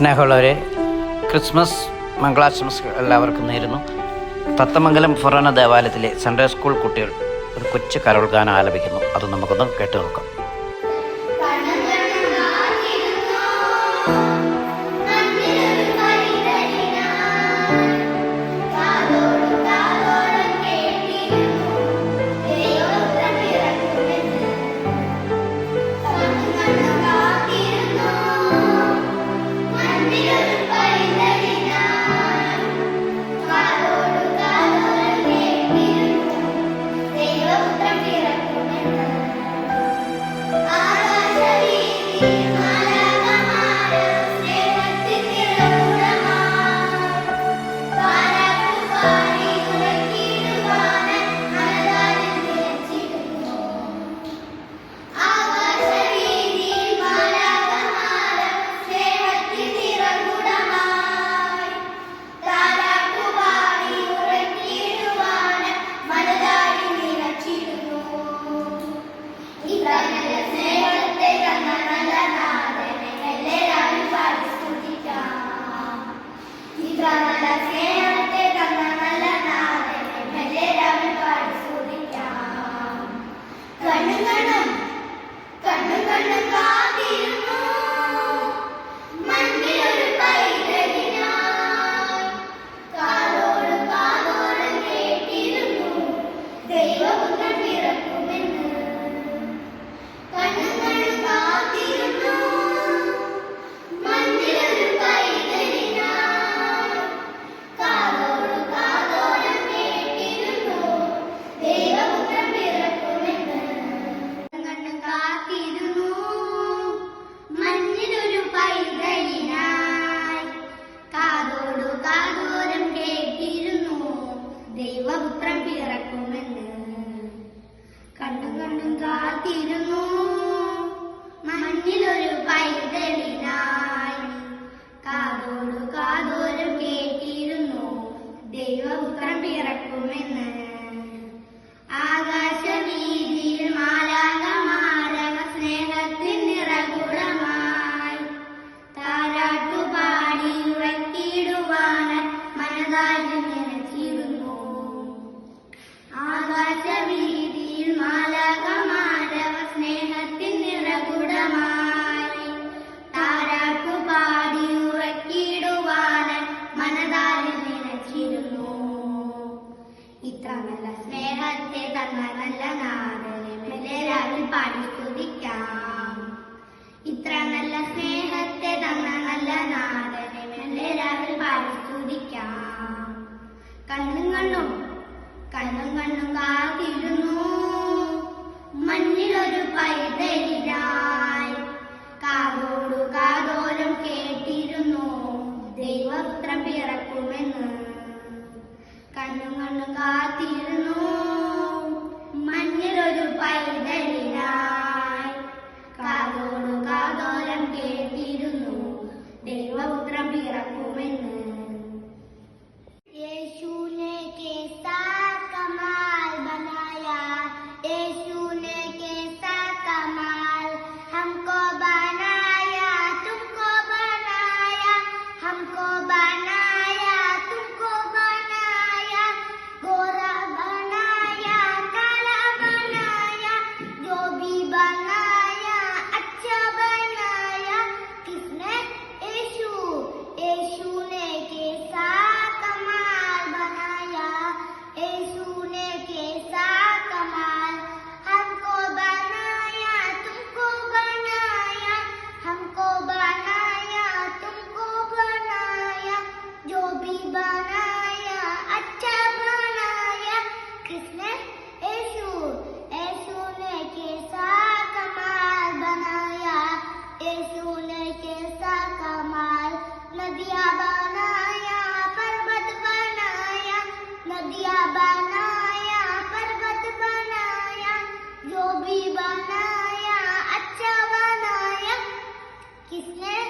സ്നേഹമുള്ളവരെ ക്രിസ്മസ് മംഗളാശംസകൾ എല്ലാവർക്കും നേരുന്നു. തത്തമംഗലം ഫൊറോന ദേവാലയത്തിലെ സൺഡേ സ്കൂൾ കുട്ടികൾ ഒരു കൊച്ചു കരോൾ ഗാനം ആലപിക്കുന്നു. അത് നമുക്കൊന്ന് കേട്ടു നോക്കാം. ആകാശവീതിയിൽ മാലാകമാരവ സ്നേഹത്തിൻ നിറകുടമായി. താരാട്ടു പാടി ഉറക്കിയിടുവാൻ മനതാരിൽ നിലച്ചിരുന്നു ഇത്ര നല്ല സ്നേഹത്തെ തന്ന നല്ല നാട്. രാവിൽ പാടി കണ്ണും കണ്ണും കാത്തിരുന്നു. മഞ്ഞിലൊരു പൈതലിരാ business